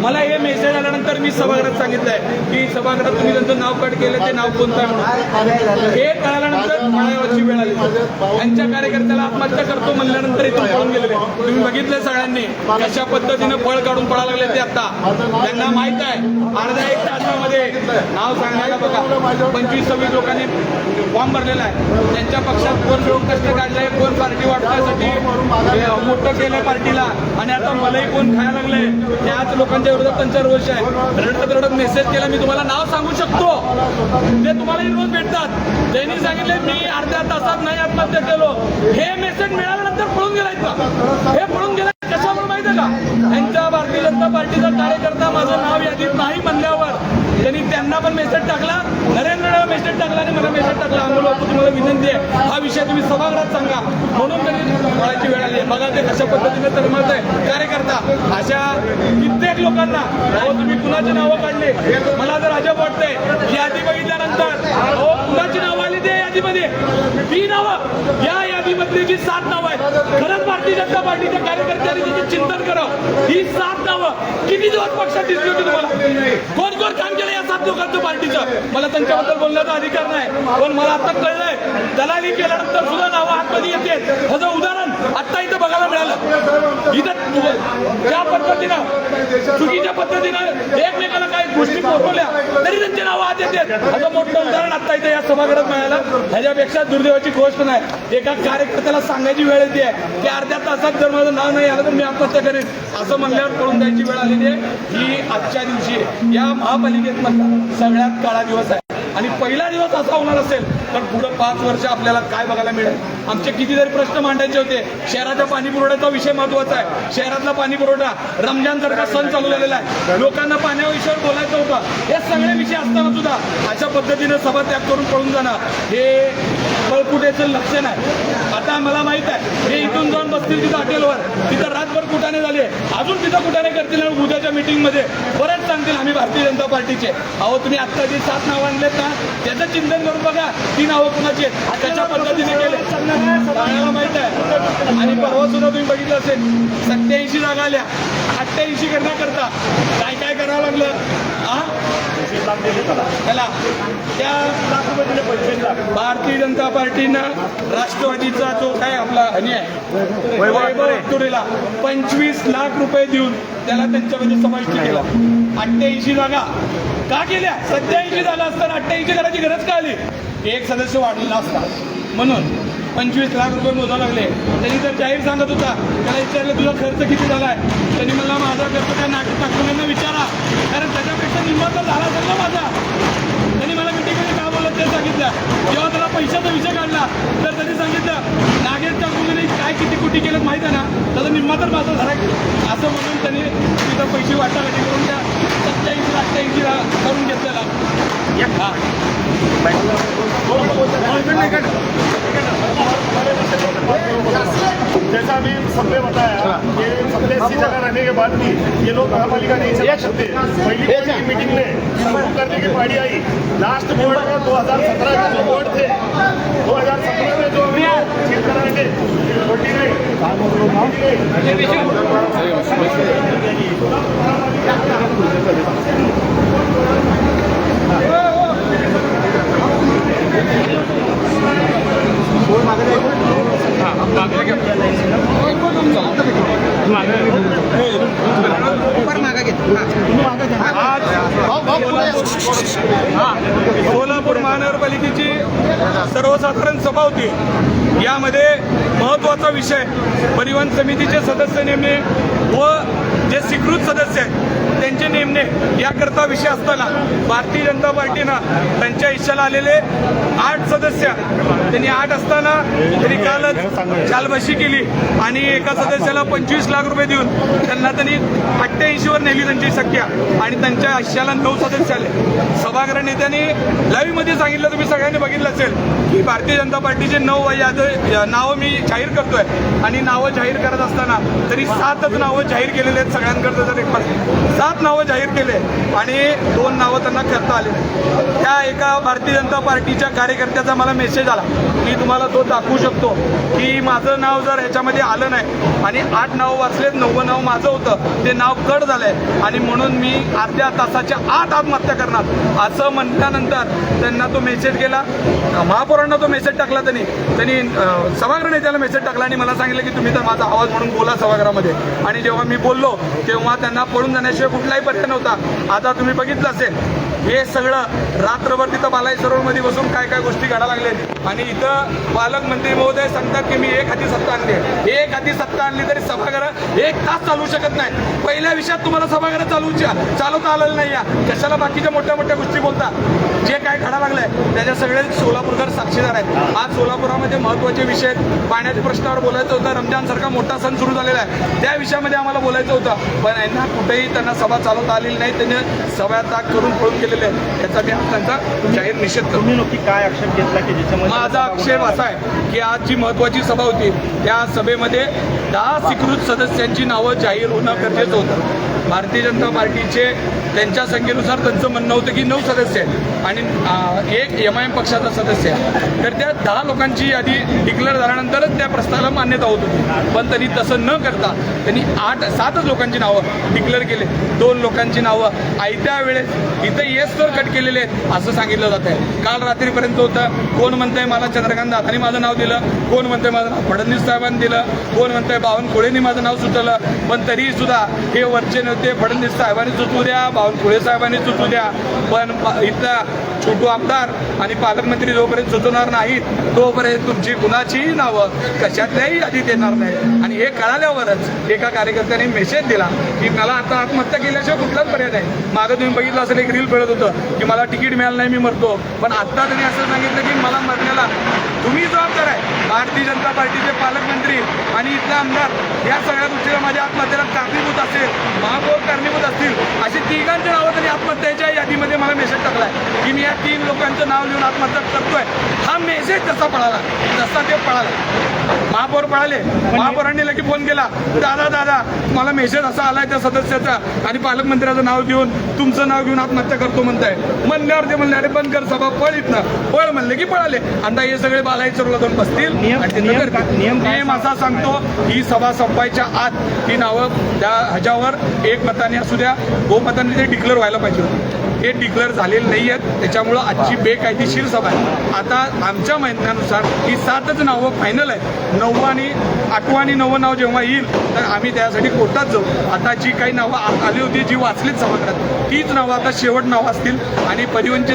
मला हे मेसेज आल्यानंतर सभागृहात सांगितलंय की सभागृहात तुम्ही त्यांचं नाव कट केलं ते नाव कोणतं आहे म्हणून. हे कळाल्यानंतर मळावरची वेळ आली. त्यांच्या कार्यकर्त्याला आत्महत्या करतो म्हणल्यानंतर इथून पळून गेलेले. तुम्ही बघितलं सगळ्यांनी कशा पद्धतीनं पळ काढून पळा लागले ते आता. त्यांना माहीत आहे. अर्ध्या एक तासामध्ये नाव सांगायला बघा. पंचवीस सव्वीस लोकांनी फॉर्म भरलेला आहे. त्यांच्या पक्षात कोण लोक कष्ट काढले कोण पार्टी वाटण्यासाठी मोठं केलंय पार्टीला. आणि आता मलाही कोण खायला लागलंय त्याच लोकांच्या विरोधात त्यांचा रोष आहे. रडत मेसेज केला मी तुम्हाला नाव सांगू शकतो. ते तुम्हाला रोज भेटतात. त्यांनी सांगितले मी अर्ध्या तासात नाही आत्महत्या केलो. हे मेसेज मिळाल्यानंतर पळून गेलाय हे पळून गेलाय कशामुळे माहिती आहे का? यांच्या भारतीय जनता पार्टीचा कार्यकर्ता माझं नाव यादीत नाही म्हणल्यावर त्यांना पण मेसेज टाकला नरेंद्रला मेसेज टाकला आणि मला मेसेज टाकला. आम्हाला तुम्हाला विनंती आहे हा विषय तुम्ही सभागृहात सांगा. म्हणून त्यांनी वेळ आली बघा ते कशा पद्धतीने तरमत आहे कार्यकर्ता अशा कित्येक लोकांना अहो तुम्ही कुणाची नावं काढले? मला जर अजब वाटतंय यादी बघितल्यानंतर अहो कुणाची नावं आली त्या यादीमध्ये? ती नावं या यादीमधली जी सात नावं आहेत खरंच भारतीय जनता पार्टीच्या कार्यकर्त्यांनी चिंतन करावं ही सात नावं किती दिवस पक्षात दिसली होती तुम्हाला? कोण कोण काम केलं या सात लोकांचं पार्टीचं? मला त्यांच्याबद्दल बोलण्याचा अधिकार नाही पण मला आता कळलंय दलाली केल्यानंतर सुद्धा नावं आतमध्ये येते. ह्याचं उदाहरण आता इथं बघायला मिळालं. इथं ज्या पद्धतीनं चुकीच्या पद्धतीनं एकमेकाला गोष्टी पोहोचवल्या तरी त्यांची नावं आत येते. असं मोठं उदाहरण आता इथे या सभागृहात मिळालं. ह्याच्यापेक्षा दुर्दैवाची गोष्ट नाही. एका कार्यकर्त्याला सांगायची वेळ येते. की अर्ध्या तासात जर माझं नाव नाही आलं तर मी आत्महत्या करेन. असं म्हणल्यावर कळून द्यायची वेळ आलेली आहे. ही आजच्या दिवशी या महापालिकेत सगळ्यात काळा दिवस आहे. आणि पहिला दिवस असा होणार असेल तर पुढं पाच वर्ष आपल्याला काय बघायला मिळेल? आमचे कितीतरी प्रश्न मांडायचे होते. शहराच्या पाणी पुरवठ्याचा विषय महत्त्वाचा आहे. शहरातला पाणी पुरवठा रमजान सारखा सण चालू झालेला आहे. लोकांना पाण्याविषयी बोलायचं होतं. हे सगळे विषय असताना सुद्धा अशा पद्धतीनं सभात्याग करून पळून जाणं हे बळकुटेचं लक्षण आहे. आता मला माहीत आहे. हे इथून जाऊन बसतील तिथं हॉटेलवर. तिथं रातभर कुठाने झाले अजून तिथं कुठाने करतील आणि उद्याच्या मीटिंगमध्ये बरेच सांगतील आम्ही भारतीय जनता पार्टीचे. अहो तुम्ही आत्ता जे सात नावं आणलेत ना त्याचं चिंतन करून बघा ती नावं कुणाची आहेत? कशा पद्धतीने केले. सगळ्यांना माहीत आहे. आणि परवा सुद्धा तुम्ही बघितलं असेल सत्याऐंशी जागा आल्या. अठ्ठ्याऐंशी करण्याकरता काय काय करावं लागलं? आ त्याला त्या भारतीय जनता पार्टीनं राष्ट्रवादीचा जो काय आपला हनी आहे वैभव तुरेला पंचवीस लाख रुपये देऊन त्याला त्यांच्यामध्ये समाविष्ट केला. अठ्ठ्याऐंशी जागा. का केल्या? सत्याऐंशी जागा असताना अठ्ठ्याऐंशी करायची गरज का आली? एक सदस्य वाढलेला असता. म्हणून पंचवीस लाख रुपये मोजा लागले. त्यांनी तर जाहीर सांगत होता त्याला विचारलं तुझा खर्च किती झाला आहे त्यांनी मला माझा खर्च त्या नाटक टाकून विचारा कारण त्याच्यापेक्षा निम्मा तर झाला असेल ना माझा त्यांनी मला मिटिंगमध्ये काय बोललं पैशाचा विषय काढला. तर त्यांनी सांगितलं नागेश टाकून काय किती कोटी केलं माहीत आहे ना? त्याचा निम्मा तर माझा झाला की. असं म्हणून त्यांनी तिथं पैसे वाटाघाटी करून त्या सत्याऐंशी अठ्ठ्याऐंशी करून घेतलेला. जैसा अभी सबने बताया कि सबने अस्सी जगह रहने के बाद भी ये लोग महापालिका नहीं चला सकते। पहली की मीटिंग में करने की आई। लास्ट बोर्ड में दो हजार सत्रह के जो बोर्ड थे दो हजार सत्रह में जो ठीक कराएंगे फोर्टी आज सोलापूर महानगरपालिकेची सर्वसाधारण सभा होती. यामध्ये महत्त्वाचा विषय परिवहन समितीचे सदस्य नेमणे व जे स्वीकृत सदस्य आहेत त्यांचे नेमणे याकरता विषय असताना भारतीय जनता पार्टीनं त्यांच्या हिश्श्याला आलेले आठ सदस्य त्यांनी आठ असताना त्यांनी कालच चालबाशी केली आणि एका सदस्याला पंचवीस लाख रुपये देऊन त्यांना त्यांनी अठ्ठ्याऐंशी वर नेली त्यांची संख्या आणि त्यांच्या आयुष्याला नऊ सदस्य आले. सभागृह नेत्यांनी लाईव्हमध्ये सांगितलं तुम्ही सगळ्यांनी बघितलं असेल की भारतीय जनता पार्टीचे नऊ याद नावं मी जाहीर करतोय आणि नावं जाहीर करत असताना तरी सातच नावं जाहीर केलेले आहेत सगळ्यांकडे जर एक पास- सात नावं जाहीर केले आणि दोन नावं त्यांना करता आले त्या एका भारतीय जनता पार्टीच्या कार्यकर्त्याचा मला मेसेज आला. मी तुम्हाला तो दाखवू शकतो की माझं नाव जर ह्याच्यामध्ये आलं नाही आणि आठ नावं वाचलेत नव्वद नाव माझं होतं ते नाव कट झालंय आणि म्हणून मी अर्ध्या तासाच्या आत आत्महत्या करणार. असं म्हटल्यानंतर त्यांना तो मेसेज गेला. महापौरांना तो मेसेज टाकला त्यांनी. त्यांनी सभागृह नेत्याला मेसेज टाकला आणि मला सांगितलं की तुम्ही तर माझा आवाज म्हणून बोला सभागृहामध्ये. आणि जेव्हा मी बोललो तेव्हा त्यांना पळून जाण्याशिवाय कुठलाही पत्ता नव्हता. आता तुम्ही बघितलं असेल. हे सगळं रात्रभर तिथं बालाई सरोवरमध्ये बसून काय काय गोष्टी घडायला लागल्यात आणि इथं पालकमंत्री महोदय सांगतात की मी एक हाती सत्ता आणली एक हाती सत्ता आणली तरी सभागृह एक तास चालू शकत नाही. पहिल्या विषयात तुम्हाला सभागृह चालूच्या चालवता आलेलं नाही या? कशाला बाकीच्या मोठ्या मोठ्या गोष्टी बोलता? जे काय घडा लागलंय त्याच्या सगळे सोलापूरकर साक्षीदार आहेत. आज सोलापुरामध्ये महत्त्वाचे विषय पाण्याच्या प्रश्नावर बोलायचं होतं. रमजान सारखा मोठा सण सुरू झालेला आहे. त्या विषयामध्ये आम्हाला बोलायचं होतं. पण यांना कुठेही त्यांना सभा चालवता आलेली नाही. त्यांनी सभा ताक करून पळून केले आहेत याचा मी त्यांचा जाहीर निषेध करतो. तुम्ही नक्की काय आक्षेप घेतला की ज्याच्यामध्ये माझा आक्षेप असा आहे की आज जी महत्वाची सभा होती त्या सभेमध्ये दहा स्वीकृत सदस्यांची नावं जाहीर होणं गरजेचं होतं. भारतीय जनता पार्टीचे त्यांच्या संख्येनुसार त्यांचं म्हणणं होतं की नऊ सदस्य आहेत. आणि एक एम आय एम पक्षाचा सदस्य आहे. तर त्या दहा लोकांची यादी डिक्लेअर झाल्यानंतरच त्या प्रस्तावाला मान्यता होत होती. पण त्यांनी तसं न करता त्यांनी आठ सातच लोकांची नावं डिक्लेअर केले. दोन लोकांची नावं आयत्या वेळेस इथं येस तर कट केलेले आहेत असं सांगितलं जात आहे काल रात्रीपर्यंत होतं कोण म्हणतंय मला चंद्रकांत दादानी माझं नाव दिलं कोण म्हणतंय माझं नाव फडणवीस साहेबांनी दिलं कोण म्हणतंय बावनकुळेंनी माझं नाव सुचवलं पण तरी सुद्धा हे वरचे ते फडणवीस साहेबांनी सुचवू द्या बावनकुळे साहेबांनी सुचवू द्या. पण इथला छोटू आमदार आणि पालकमंत्री जोपर्यंत सुचवणार नाहीत तोपर्यंत तुमची कुणाचीही नावं कशातल्याही यादीत येणार नाही आणि हे कळाल्यावरच एका कार्यकर्त्याने मेसेज दिला की मला आता आत्महत्या केल्याशिवाय कुठलाच पर्याय नाही. मागं तुम्ही बघितलं असेल एक रील मिळत होतं की मला तिकीट मिळालं नाही मी मरतो. पण आत्ता त्यांनी असं सांगितलं की मला मरण्याला तुम्ही जबाबदार आहे. भारतीय जनता पार्टीचे पालकमंत्री आणि इथले आमदार या सगळ्या गोष्टीला माझ्या आत्महत्येला कारणीभूत असेल महापौर कारणीभूत असतील अशी तिघांची नावं त्यांनी आत्महत्येच्या यादीमध्ये मला मेसेज टाकलाय. की मी या तीन लोकांचं नाव लिहून आत्महत्या करतोय. हा मेसेज तसा पळाला जसा ते पळाला. महापौर पळाले. महापौरांनी लगेच फोन केला दादा दादा मला मेसेज असा आलाय त्या सदस्याचा आणि पालकमंत्र्याचं नाव देऊन तुमचं नाव घेऊन आत्महत्या करतो म्हणताय. म्हणल्यावर ते म्हणले अरे बंद कर सभा पळ इथनं. पळ म्हणले की पळाले. आता हे सगळे बालाई चरूला जाऊन बसतील. नियम- असा सांगतो? ही सभा संपायच्या आत ही नावं त्या ह्याच्यावर एक मताने असू द्या दोन मतांनी ते डिक्लेअर व्हायला पाहिजे होते. हे डिक्लेअर झालेले नाही आहेत त्याच्यामुळं आजची बेकायदेशीर सभा आहे. आता आमच्या म्हणण्यानुसार ही सातच नावं फायनल आहेत. नववं आणि आठवं आणि नववं नाव जेव्हा येईल तर आम्ही त्यासाठी कोर्टात जाऊ. आता जी काही नावं आली होती जी वाचलीच सभागृहात तीच नावं आता शेवट नावं असतील. आणि परिवहनचे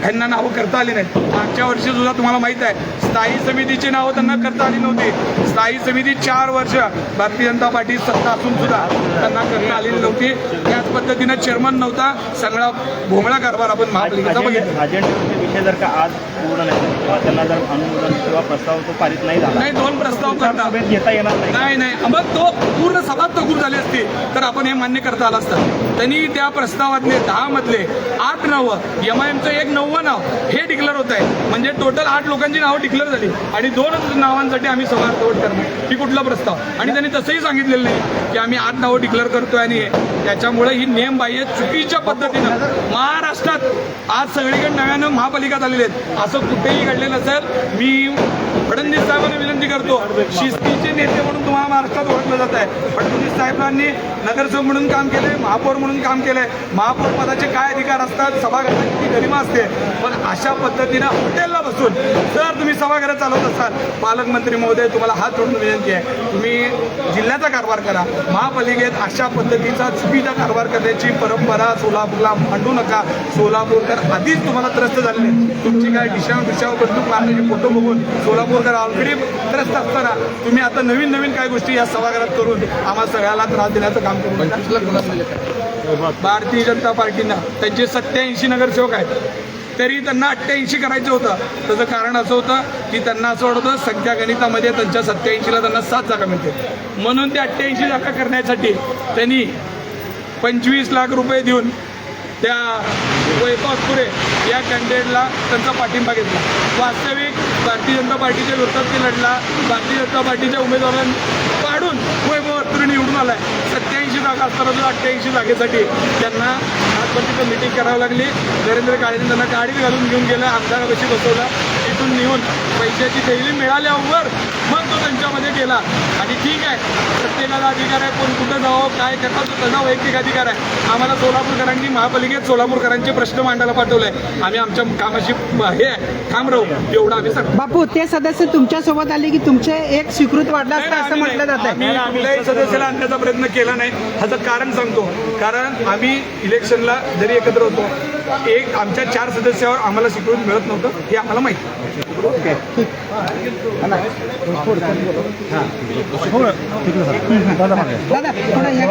ह्यांना नावं करता आली नाहीत. मागच्या वर्षी सुद्धा तुम्हाला माहीत आहे स्थायी समितीची नावं त्यांना करता आली नव्हती. स्थायी समिती चार वर्ष भारतीय जनता पार्टी सत्ता असून सुद्धा त्यांना करता आलेली नव्हती. त्याच पद्धतीनं चेअरमन नव्हता सगळा भोंगळा कारभार आपण महापालिकेचा बघितला. अजेंड्याचे विषय जर का आज पूर्ण नाही किंवा त्यांना जर अनुमोदन किंवा प्रस्ताव तो पारित नाही झाला नाही दोन प्रस्ताव करता. घेता येणार नाही नाही मग तो पूर्ण सभा तगूर झाली असती. तर आपण हे मान्य करता आलं असतं. त्यांनी त्या प्रस्तावातले दहा मधले आठ नावं एम आय एमचं एक नववं नाव हे डिक्लेअर होत आहे. म्हणजे टोटल आठ लोकांची नावं डिक्लेअर झाली. आणि दोनच नावांसाठी आम्ही सभा अर्धवट करणार. ही कुठला प्रस्ताव? आणि त्यांनी तसंही सांगितलेलं नाही की आम्ही आठ नावं डिक्लेअर करतोय आणि हे. त्याच्यामुळे ही नियमबाह्य चुकीच्या पद्धतीनं महाराष्ट्रात आज सगळीकडे नव्यानं महापालिका झालेले आहेत. असं कुठेही घडलेलं सर मी फडणवीस साहेबांना विनंती करतो. शिस्तीचे नेते म्हणून तुम्हाला महाराष्ट्रात ओळखलं जात आहे. फडणवीस साहेबांनी नगरसेवक म्हणून काम केलंय महापौर म्हणून काम केलंय. महापौर पदाचे काय अधिकार असतात? सभागृहाची किती गरिमा असते? पण अशा पद्धतीनं हॉटेलला बसून जर तुम्ही सभागृह चालवत असाल पालकमंत्री महोदय तुम्हाला हात जोडून विनंती आहे. तुम्ही जिल्ह्याचा कारभार करा. महापालिकेत अशा पद्धतीचा चुकीचा कारभार करण्याची परंपरा सोलापूरला मांडू नका. सोलापूरकर आधीच तुम्हाला त्रस्त झालेले तुमची काय डिशाव डिशाव बंदूक मारण्याचे फोटो बघून सोलापूर सोलापूरकर ऑलरेडी त्रस्त असताना तुम्ही आता नवीन नवीन काय गोष्टी या सभागृहात करून आम्हाला सगळ्याला त्रास देण्याचं काम करून. भारतीय जनता पार्टीनं त्यांचे सत्याऐंशी नगरसेवक आहेत. तरी त्यांना अठ्ठ्याऐंशी करायचं होतं. त्याचं कारण असं होतं की त्यांना असं वाटत संख्या गणितामध्ये त्यांच्या सत्याऐंशीला त्यांना सात जागा मिळते म्हणून ते अठ्ठ्याऐंशी जागा करण्यासाठी त्यांनी पंचवीस लाख रुपये देऊन त्या वैपासपुरे या कॅन्डिडेटला त्यांचा पाठिंबा घेतला. वास्तविक भारतीय जनता पार्टीच्या विरोधात ते लढला. भारतीय जनता पार्टीच्या उमेदवारांना पाडून वैभव अत्तुरे निवडून आलाय. सत्याऐंशी जागा असताना सुद्धा अठ्ठ्याऐंशी जागेसाठी त्यांना आजपर्यंत तिथं मिटिंग करावी लागली. नरेंद्र काळेने त्यांना गाडीत घालून घेऊन गेलं. आमदारापाशी बसवला. तिथून नेऊन पैशाची थैली मिळाल्यावर मग तो त्यांच्यामध्ये गेला. आणि ठीक आहे प्रत्येकाला अधिकार आहे कोण कुठं जावं काय करतात तो त्याचा वैयक्तिक अधिकार आहे. आम्हाला सोलापूरकरांनी महापालिकेत सोलापूरकरांचे प्रश्न मांडायला पाठवले. आम्ही आमच्या कामाशी हे आहे, ठाम राहू एवढं आम्ही सांगतो. बापू ते सदस्य तुमच्यासोबत आले की तुमचे एक स्वीकृत वाढला असता असं म्हटलं जात आम्ही कुठल्याही सदस्याला आणण्याचा प्रयत्न केला नाही. ह्याचं कारण सांगतो. कारण आम्ही इलेक्शनला जरी एकत्र होतो एक आमच्या चार सदस्यावर आम्हाला स्वीकृत मिळत नव्हतं हे आम्हाला माहिती.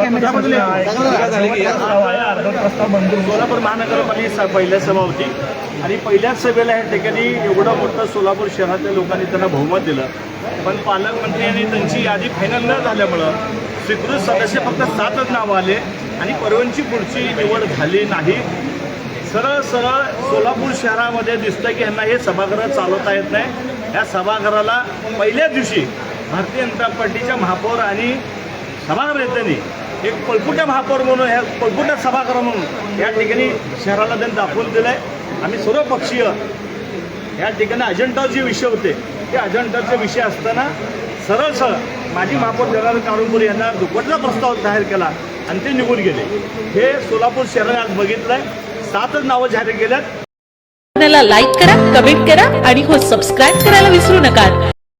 कॅमेरा सोलापूर महानगरपालिका पहिल्या सभा होती. आणि पहिल्याच सभेला या ठिकाणी एवढं मोठं सोलापूर शहरातल्या लोकांनी त्यांना बहुमत दिलं. पण पालकमंत्री आणि त्यांची यादी फायनल न झाल्यामुळं स्वीकृत सदस्य फक्त सातच नावं आले आणि परवानची पुढची निवड झाली नाही. सरळ सरळ सोलापूर शहरामध्ये दिसतं की यांना हे सभागृह चालवता येत नाही. या सभागृहाला पहिल्या दिवशी भारतीय जनता पार्टीच्या महापौर आणि सभागृह नेत्यांनी एक पळपुट्या महापौर म्हणून ह्या पळपुट्या सभागृह म्हणून या ठिकाणी शहराला त्यांनी दाखवून दिलं आहे आम्ही सर्वपक्षीय या ठिकाणी अजंठा जे विषय होते. ते अजंठाचे विषय असताना सरळ सरळ माजी महापौर जनार्दन कारुंबुरी यांना दुपटला प्रस्ताव जाहीर केला आणि ते निघून गेले. हे सोलापूर शहराने आज बघितलं आहे सातच नावं जाहीर केल्यात. चॅनलला लाईक करा कमेंट करा आणि हो सबस्क्राईब करायला विसरू नका.